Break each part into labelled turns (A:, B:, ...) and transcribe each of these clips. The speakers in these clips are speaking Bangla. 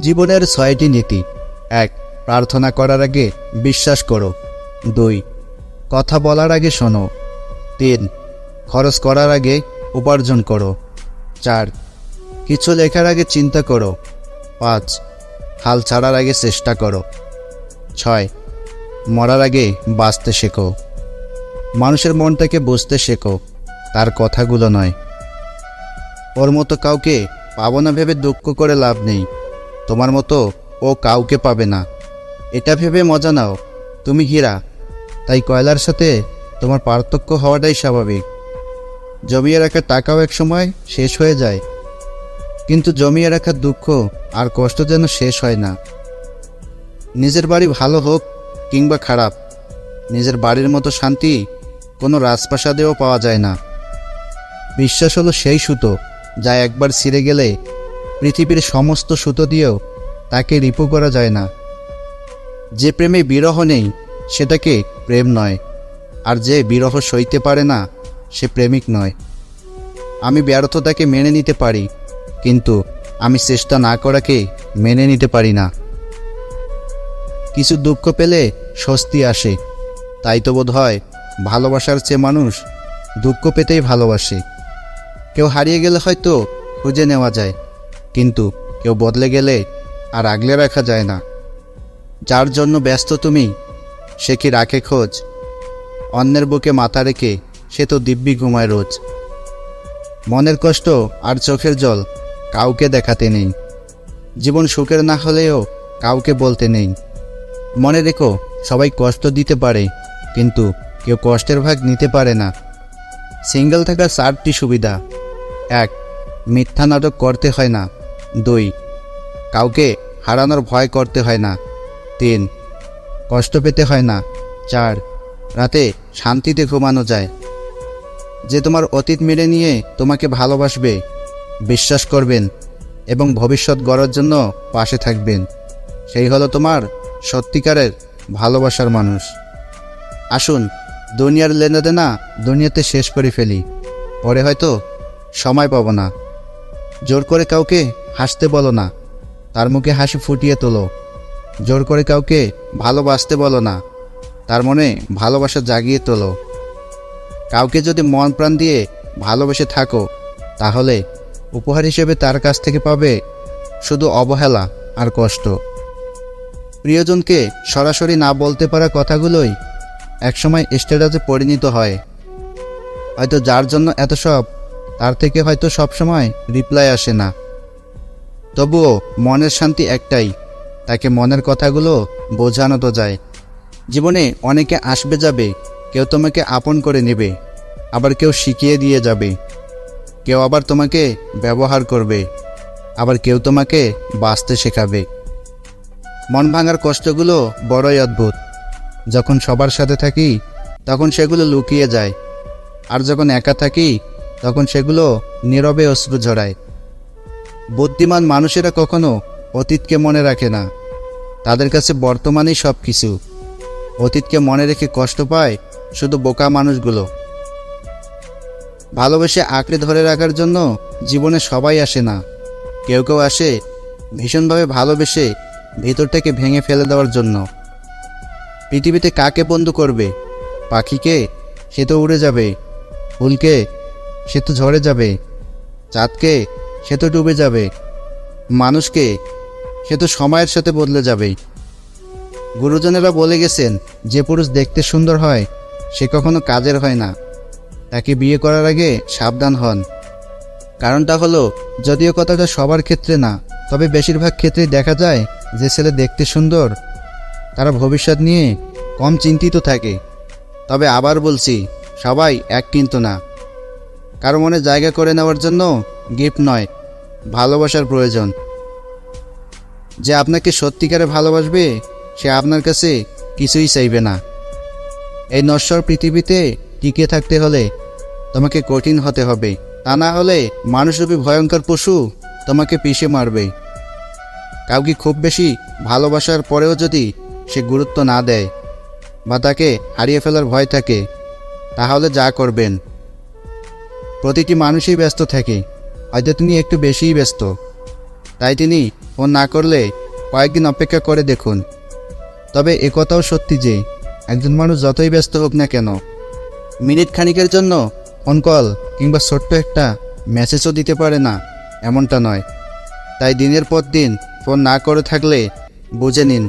A: জীবনের ছয়টি নীতি। এক, প্রার্থনা করার আগে বিশ্বাস করো। দুই, কথা বলার আগে শোনো। তিন, খরচ করার আগে উপার্জন করো। চার, কিছু লেখার আগে চিন্তা করো। পাঁচ, হাল ছাড়ার আগে চেষ্টা করো। ছয়, মরার আগে বাঁচতে শেখো। মানুষের মনটাকে বুঝতে শেখো, তার কথাগুলো নয়। ওর মতো কাউকে পাবো না ভেবে দুঃখ করে লাভ নেই। তোমার মতো ও কাউকে পাবে না। এটা ভেবে মজা নাও। তুমি হীরা। তাই কয়লার সাথে তোমার পার্থক্য হওয়াটাই স্বাভাবিক। জমিয়ে রাখা টাকাও এক সময় শেষ হয়ে যায়। কিন্তু জমিয়ে রাখার দুঃখ আর কষ্ট যেন শেষ হয় না। নিজের বাড়ি ভালো হোক কিংবা খারাপ, নিজের বাড়ির মতো শান্তি কোনো রাজপ্রাসাদেও পাওয়া যায় না। বিশ্বাস হলো সেই সুতো যা একবার ছিঁড়ে গেলে পৃথিবীর সমস্ত সুতো দিয়েও তাকে রিপু করা যায় না। যে প্রেমে বিরহ নেই সেটাকে প্রেম নয়। আর যে বিরহ সইতে পারে না, সে প্রেমিক নয়। আমি ব্যর্থতাকে মেনে নিতে পারি, কিন্তু আমি চেষ্টা না করাকে মেনে নিতে পারি না। কিছু দুঃখ পেলে স্বস্তি আসে, তাই তো বোধ হয় ভালোবাসার চেয়ে মানুষ দুঃখ পেতেই ভালোবাসে। কেউ হারিয়ে গেলে হয়তো খুঁজে নেওয়া যায়। কিন্তু কেউ বদলে গেলে আর আগলে রাখা যায় না। যার জন্য ব্যস্ত তুমি, সে কি রাখে খোঁজ? অন্যের বুকে মাথা রেখে সে তো দিব্যি ঘুমায় রোজ। মনের কষ্ট আর চোখের জল কাউকে দেখাতে নেই। জীবন সুখের না হলেও কাউকে বলতে নেই। মনে রেখো, সবাই কষ্ট দিতে পারে, কিন্তু কেউ কষ্টের ভাগ নিতে পারে না। সিঙ্গেল থাকার চারটি সুবিধা। এক, মিথ্যা নাটক করতে হয় না। দুই। কাউকে হারানোর ভয় করতে হয় না। তিন। কষ্ট পেতে হয় না। চার। রাতে শান্তিতে ঘুমানো যায়। যে তোমার অতীত মেনে নিয়ে তোমাকে ভালোবাসবে, বিশ্বাস করবেন এবং ভবিষ্যৎ গড়ার জন্য পাশে থাকবেন। সেই হলো তোমার সত্যিকারের ভালোবাসার মানুষ। আসুন, দুনিয়ার লেনাদেনা দুনিয়াতে শেষ করে ফেলি। পরে হয়তো সময় পাবো না। জোর করে কাউকে হাসতে বলো না। তার মুখে হাসি ফুটিয়ে তোলো। জোর করে কাউকে ভালোবাসতে বলো না। তার মনে ভালোবাসা জাগিয়ে তোলো। কাউকে যদি মন প্রাণ দিয়ে ভালোবেসে থাকো, তাহলে উপহার হিসেবে তার কাছ থেকে পাবে শুধু অবহেলা আর কষ্ট। প্রিয়জনকে সরাসরি না বলতে পারা কথাগুলোই একসময় স্ট্যাটাসে পরিণত হয়। হয়তো যার জন্য এত সব, তার থেকে হয়তো সবসময় রিপ্লাই আসে না। তবুও মনের শান্তি একটাই, তাকে মনের কথাগুলো বোঝানো তো যায়। জীবনে অনেকে আসবে যাবে, কেউ তোমাকে আপন করে নেবে, আবার কেউ শিখিয়ে দিয়ে যাবে। কেউ আবার তোমাকে ব্যবহার করবে, আবার কেউ তোমাকে বাঁচতে শেখাবে। মন ভাঙার কষ্টগুলো বড়ই অদ্ভুত। যখন সবার সাথে থাকি, তখন সেগুলো লুকিয়ে যায়। আর যখন একা থাকি, তখন সেগুলো নীরবে অশ্রু ঝরায়। বুদ্ধিমান মানুষেরা কখনো অতীতকে মনে রাখে না। তাদের কাছে বর্তমানেই সব কিছু অতীতকে মনে রেখে কষ্ট পায় শুধু বোকা মানুষগুলো। ভালোবেসে আঁকড়ে ধরে রাখার জন্য জীবনে সবাই আসে না। কেউ কেউ আসে ভীষণভাবে ভালোবেসে ভিতরটাকে ভেঙে ফেলে দেওয়ার জন্য। পৃথিবীতে কাকে বন্ধু করবে? পাখিকে? সে তো উড়ে যাবে। ফুলকে? সে তো ঝরে যাবে। চাঁদকে? সে তো ডুবে যাবে। মানুষকে সে তো সময়ের সাথে বদলে যাবে। গুরুজনেরা বলে গেছেন, যে পুরুষ দেখতে সুন্দর হয়, সে কখনো কাজের হয় না। তাকে বিয়ে করার আগে সাবধান হন। কারণটা হলো, যদিও কথাটা সবার ক্ষেত্রে না, তবে বেশিরভাগ ক্ষেত্রেই দেখা যায় যে ছেলে দেখতে সুন্দর, তারা ভবিষ্যৎ নিয়ে কম চিন্তিত থাকে। তবে আবার বলছি, সবাই এক কিন্তু না। কারও মনে জায়গা করে নেওয়ার জন্য গিফট নয় ভালোবাসার প্রয়োজন। যে আপনাকে সত্যিকারে ভালোবাসবে, সে আপনার কাছে কিছুই চাইবে না। এই নশ্বর পৃথিবীতে টিকে থাকতে হলে তোমাকে কঠিন হতে হবে। তা না হলে মানুষরূপী ভয়ঙ্কর পশু তোমাকে পিষে মারবে। কাউকে খুব বেশি ভালোবাসার পরেও যদি সে গুরুত্ব না দেয় বা তাকে হারিয়ে ফেলার ভয় থাকে, তাহলে যা করবেন। প্রতিটি মানুষই ব্যস্ত থাকে। হয়তো তিনি একটু বেশিই ব্যস্ত। তাই তিনি ফোন না করলে কয়েকদিন অপেক্ষা করে দেখুন। তবে একথাও সত্যি যে, একজন মানুষ যতই ব্যস্ত হোক না কেন, মিনিট খানিকের জন্য ফোন কল কিংবা ছোট্ট একটা মেসেজও দিতে পারে না, এমনটা নয়। তাই দিনের পর দিন ফোন না করে থাকলে বুঝে নিন,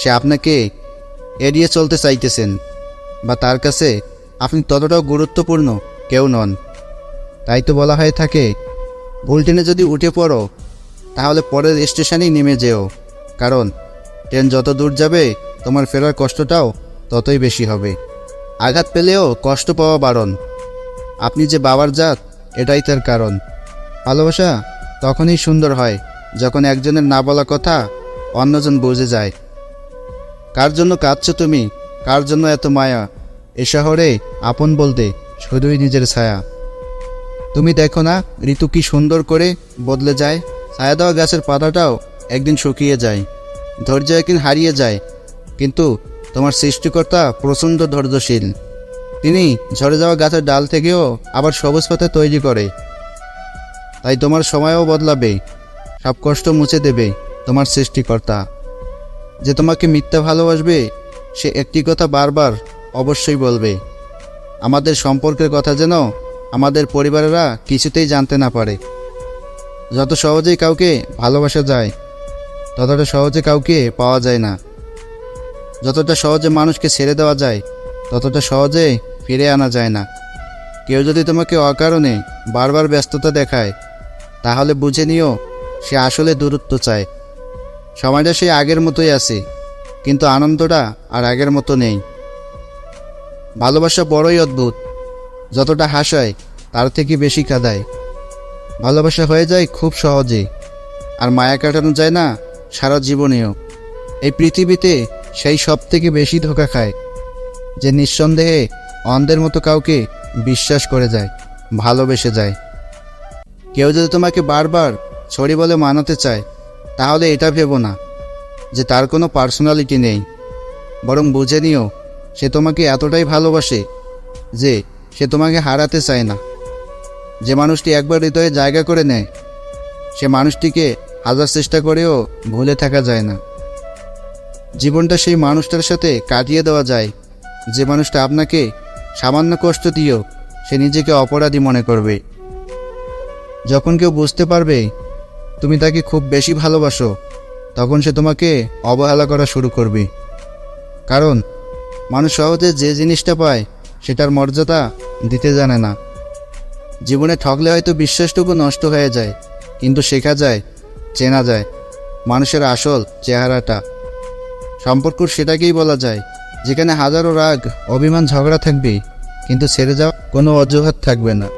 A: সে আপনাকে এড়িয়ে চলতে চাইতেছেন বা তার কাছে আপনি ততটাও গুরুত্বপূর্ণ কেউ নন। তাই তো বলা হয়ে থাকে ভুল ট্রেনে যদি উঠে পড়ো, তাহলে পরের স্টেশনেই নেমে যেও। কারণ, ট্রেন যত দূর যাবে, তোমার ফেরার কষ্টটাও ততই বেশি হবে। আঘাত পেলেও কষ্ট পাওয়া বারণ। আপনি যে বাবার জাত, এটাই তার কারণ। ভালোবাসা তখনই সুন্দর হয়, যখন একজনের না বলা কথা অন্যজন বুঝে যায়। কার জন্য কাঁদছো তুমি? কার জন্য এত মায়া? এ শহরে আপন বলতে শুধুই নিজের ছায়া। তুমি দেখো না, ঋতু কি সুন্দর করে বদলে যায়। ছায়া দেওয়া গাছের পাতাটাও একদিন শুকিয়ে যায়, ধৈর্য একদিন হারিয়ে যায়। কিন্তু তোমার সৃষ্টিকর্তা প্রচণ্ড ধৈর্যশীল। তিনি ঝরে যাওয়া গাছের ডাল থেকেও আবার সবুজ পাতা তৈরি করে। তাই তোমার সময়ও বদলাবে, সব কষ্ট মুছে দেবে তোমার সৃষ্টিকর্তা। যে তোমাকে মিথ্যা ভালোবাসবে, সে একটি কথা বারবার অবশ্যই বলবে। আমাদের সম্পর্কের কথা যেন আমাদের পরিবারেরা কিছুতেই জানতে না পারে। যত সহজেই কাউকে ভালোবাসা যায়, ততটা সহজে কাউকে পাওয়া যায় না। যতটা সহজে মানুষকে ছেড়ে দেওয়া যায়, ততটা সহজে ফিরে আনা যায় না। কেউ যদি তোমাকে অকারণে বারবার ব্যস্ততা দেখায়, তাহলে বুঝে নিও সে আসলে দূরত্ব চায়। সময়টা সেই আগের মতোই আছে, কিন্তু আনন্দটা আর আগের মতো নেই। ভালোবাসা বড়ই অদ্ভুত। যতটা হাসায় তার থেকে বেশি কাঁদায়। ভালোবাসা হয়ে যায় খুব সহজে, আর মায়া কাটানো যায় না সারা জীবনেও। এই পৃথিবীতে সেই সব থেকে বেশি ধোকা খায়, যে নিঃসন্দেহে অন্ধের মতো কাউকে বিশ্বাস করে যায়, ভালোবেসে যায়। কেউ যদি তোমাকে বারবার ছড়ি বলে মানাতে চায়, তাহলে এটা ভেবো না যে তার কোনো পার্সোনালিটি নেই। বরং বুঝে নিও, সে তোমাকে এতটাই ভালোবাসে যে সে তোমাকে হারাতে চায় না। যে মানুষটি একবার হৃদয়ে জায়গা করে নেয়, সে মানুষটিকে হাজার চেষ্টা করেও ভুলে থাকা যায় না। জীবনটা সেই মানুষটার সাথে কাটিয়ে দেওয়া যায়। যে মানুষটা আপনাকে সামান্য কষ্ট দিয়েও সে নিজেকে অপরাধী মনে করবে। যখন কেউ বুঝতে পারবে তুমি তাকে খুব বেশি ভালোবাসো, তখন সে তোমাকে অবহেলা করা শুরু করবে। কারণ মানুষ সহজে যে জিনিসটা পায়, সেটার মর্যাদা দিতে জানে না। জীবনে ঠকলে হয়তো বিশ্বাসটুকু নষ্ট হয়ে যায়, কিন্তু শেখা যায়, চেনা যায়, মানুষের আসল চেহারাটা। সম্পর্ক সেটাকেই বলা যায়, যেখানে হাজারো রাগ, অভিমান, ঝগড়া থাকবে কিন্তু ছেড়ে যাওয়া কোনো অজুহাত থাকবে না।